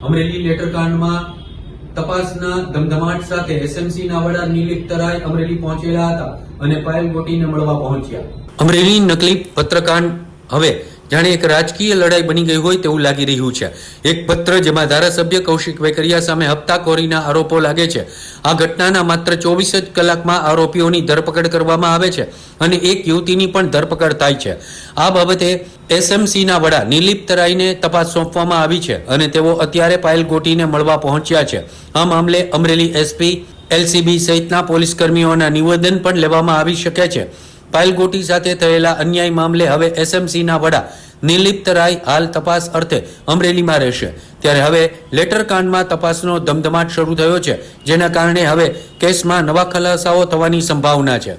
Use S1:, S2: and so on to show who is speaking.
S1: Amreli letter કાંડમાં તપાસના ધમધમાટ સાથે એસએમસી ના વડા નીલિત તરાય અમરેલી પહોંચેલા હતા અને પાયલ ગોટીને મળવા પહોંચ્યા. અમરેલી નકલી પત્રકાંડ હવે જાણે એક રાજકીય લડાઈ બની ગઈ હોય તેવું લાગી રહ્યું છે. એક પત્ર જેમાં ધારાસભ્ય કૌશિક વેકરિયા સામે હપ્તાખોરીના આરોપો લાગે છે. આ ઘટનાના માત્ર ચોવીસ જ કલાકમાં આરોપીઓની ધરપકડ કરવામાં આવે છે અને એક યુવતીની પણ ધરપકડ થાય છે. આ બાબતે એસએમસીના વડા નિલીપ તરાઈને તપાસ સોંપવામાં આવી છે અને તેઓ અત્યારે પાયલ ગોટીને મળવા પહોંચ્યા છે. આ મામલે અમરેલી એસપી, એલસીબી સહિતના પોલીસ કર્મીઓના નિવેદન પણ લેવામાં આવી શકે છે. પાયલ ગોટી સાથે થયેલા અન્યાય મામલે હવે એસએમસીના વડા નિલીપ્ત રાય હાલ તપાસ અર્થે અમરેલીમાં રહેશે. ત્યારે હવે લેટર કાંડમાં તપાસનો ધમધમાટ શરૂ થયો છે, જેના કારણે હવે કેસમાં નવા ખુલાસાઓ થવાની સંભાવના છે.